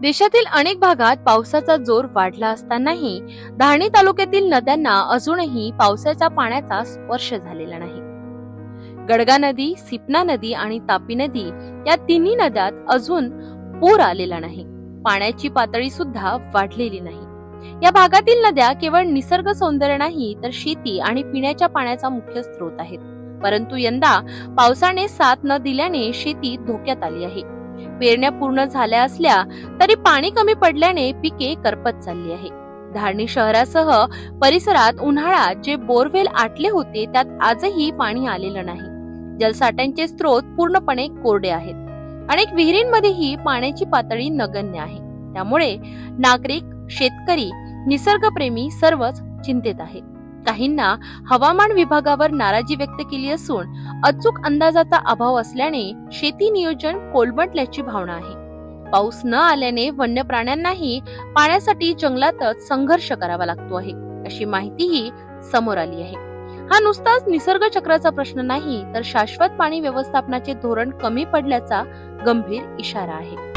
देशातील अनेक भागात पावसाचा जोर वाढला असतानाही धाणी तालुक्यातील नद्यांना अजूनही पावसाच्या पाण्याचा स्पर्श झालेला नाही. गडगा नदी सिपना नदी आणि तापी नदी या तिन्ही नद्यात अजून पूर आलेला नाही. पाण्याची पातळी सुद्धा वाढलेली नाही. या भागातील नद्या केवळ निसर्ग सौंदर्य नाही तर शेती आणि पिण्याच्या पाण्याचा मुख्य स्रोत आहेत. परंतु यंदा पावसाने साथ न दिल्याने शेती धोक्यात आली आहे. पेरण्या पूर्ण झाल्या असल्या तरी पाणी कमी पडल्याने पिके करपत चालली आहे धारणी शहरासह परिसरात उन्हाळ्यात जे बोरवेल आटले होते त्यात आजही पाणी आलेलं नाही. जलसाठ्यांचे स्रोत पूर्णपणे कोरडे आहेत. अनेक विहिरींमध्येही पाण्याची पातळी नगण्य आहे. त्यामुळे नागरिक शेतकरी निसर्गप्रेमी सर्वच चिंतेत आहेत. काहींना हवामान विभागावर नाराजी व्यक्त केली असून अचूक अंदाजाचा अभाव असल्याने शेती नियोजन कोलमटल्याची भावना आहे. पाऊस न आल्याने वन्य प्राण्यांनाही पाण्यासाठी जंगलातच संघर्ष करावा लागतो आहे अशी माहितीही समोर आली आहे. हा नुसताच निसर्ग चक्राचा प्रश्न नाही तर शाश्वत पाणी व्यवस्थापनाचे धोरण कमी पडल्याचा गंभीर इशारा आहे.